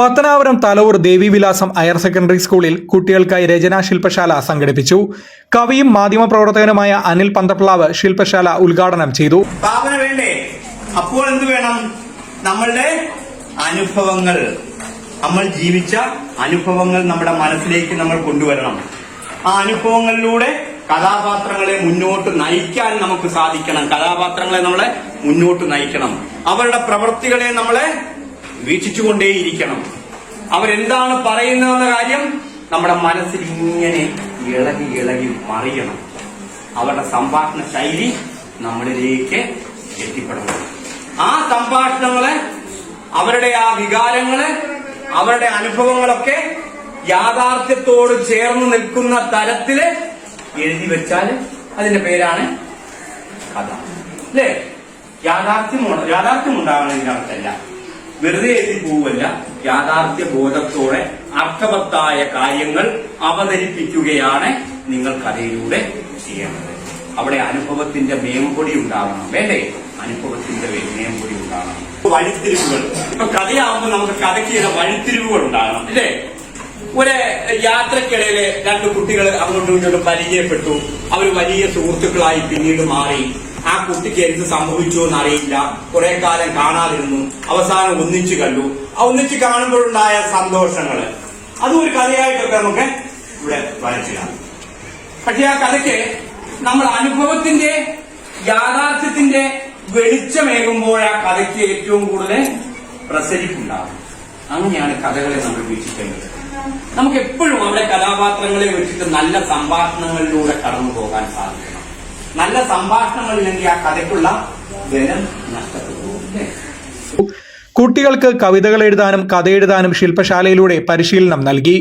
Pathanapuram Thalavoor Devivilasam higher secondary സ്കൂളിൽ കുട്ടികൾക്കായി രചനാ ശില്പശാല സംഘടിപ്പിച്ചു. കവിയും മാധ്യമപ്രവർത്തകനുമായ അനിൽ പന്തപ്ലാവ് ശില്പശാല ഉദ്ഘാടനം ചെയ്തു. അപ്പോൾ എന്ത് വേണം? നമ്മളുടെ അനുഭവങ്ങൾ. നമ്മൾ ജീവിച്ച അനുഭവങ്ങൾ നമ്മുടെ മനസ്സിലേക്ക് നമ്മൾ കൊണ്ടുവരണം. ആ അനുഭവങ്ങളിലൂടെ കഥാപാത്രങ്ങളെ മുന്നോട്ട് നയിക്കാൻ നമുക്ക് സാധിക്കണം. കഥാപാത്രങ്ങളെ നമ്മളെ മുന്നോട്ട് നയിക്കണം. അവരുടെ പ്രവൃത്തികളെ നമ്മളെ വീക്ഷിച്ചുകൊണ്ടേയിരിക്കണം. അവരെന്താണ് പറയുന്നതെന്ന കാര്യം നമ്മുടെ മനസ്സിൽ ഇങ്ങനെ ഇളകി ഇളകി മറിയണം. അവരുടെ സംഭാഷണ ശൈലി നമ്മളിലേക്ക് എത്തിപ്പെടണം. ആ സംഭാഷണങ്ങളെ അവരുടെ ആ വികാരങ്ങൾ അവരുടെ അനുഭവങ്ങളൊക്കെ യാഥാർത്ഥ്യത്തോട് ചേർന്ന് നിൽക്കുന്ന തരത്തിൽ എഴുതി വെച്ചാൽ അതിന്റെ പേരാണ് കഥ. അല്ലേ? യാഥാർത്ഥ്യമുണ്ട് യാഥാർത്ഥ്യം ഉണ്ടാകണമെങ്കിൽ വെറുതെ എഴുതി പോവല്ല യാഥാർത്ഥ്യ ബോധത്തോടെ അർത്ഥവത്തായ കാര്യങ്ങൾ അവതരിപ്പിക്കുകയാണ് നിങ്ങൾ കഥയിലൂടെ ചെയ്യേണ്ടത്. അവിടെ അനുഭവത്തിന്റെ മേമ്പൊടി ഉണ്ടാകണം വേണ്ടേ? അനുഭവത്തിന്റെ മേമ്പൊടി ഉണ്ടാകണം. വഴിത്തിരിവുകൾ. ഇപ്പൊ കഥയാകുമ്പോൾ നമുക്ക് കഥയ്ക്ക് ചില വഴിത്തിരിവുകൾ ഉണ്ടാകണം അല്ലേ? ഒരു യാത്രക്കിടയിൽ രണ്ട് കുട്ടികൾ അങ്ങോട്ടും ഇങ്ങോട്ടും പരിചയപ്പെട്ടു. അവർ വലിയ സുഹൃത്തുക്കളായി പിന്നീട് മാറി. ആ കുട്ടിക്ക് എന്ത് സംഭവിച്ചു എന്ന് അറിയില്ല കുറെ കാലം കാണാതിരുന്നു. അവസാനം ഒന്നിച്ചു കണ്ടു. ആ ഒന്നിച്ചു കാണുമ്പോഴുണ്ടായ സന്തോഷങ്ങൾ. അതും ഒരു കഥയായിട്ടൊക്കെ നമുക്ക് ഇവിടെ വരച്ചിടാം പക്ഷെ ആ കഥയ്ക്ക് നമ്മൾ അനുഭവത്തിന്റെ യാഥാർത്ഥ്യത്തിന്റെ വെളിച്ചമേകുമ്പോൾ ആ കഥയ്ക്ക് ഏറ്റവും കൂടുതൽ പ്രസരിപ്പുണ്ടാകും. അങ്ങനെയാണ് കഥകളെ നമ്മൾ വീക്ഷിക്കേണ്ടത്. നമുക്ക് എപ്പോഴും അവിടെ കഥാപാത്രങ്ങളെ വെച്ചിട്ട് നല്ല സംഭാഷണങ്ങളിലൂടെ കടന്നു പോകാൻ സാധിക്കണം നല്ല സംഭാഷണങ്ങളില്ലെങ്കിൽ ആ കഥയ്ക്കുള്ള ധനം നഷ്ടപ്പെട്ടു? കുട്ടികൾക്ക് കവിതകൾ എഴുതാനും കഥയെഴുതാനും ശില്പശാലയിലൂടെ പരിശീലനം നൽകി.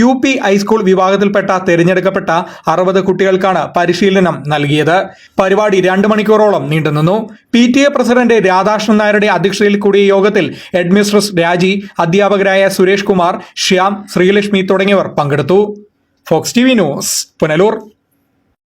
യു പി ഹൈസ്കൂൾ വിഭാഗത്തിൽപ്പെട്ട തിരഞ്ഞെടുക്കപ്പെട്ട അറുപത് കുട്ടികൾക്കാണ് പരിശീലനം നൽകിയത്. പരിപാടി രണ്ട് മണിക്കൂറോളം നീണ്ടുനിന്നു. P T A president Radhakrishnan നായരുടെ അധ്യക്ഷതയിൽ കൂടിയ യോഗത്തിൽ ഹെഡ്മിസ്ട്രസ് രാജി അധ്യാപകരായ സുരേഷ് കുമാർ ശ്യാം ശ്രീലക്ഷ്മി തുടങ്ങിയവർ പങ്കെടുത്തു. Fox T V news Punalur.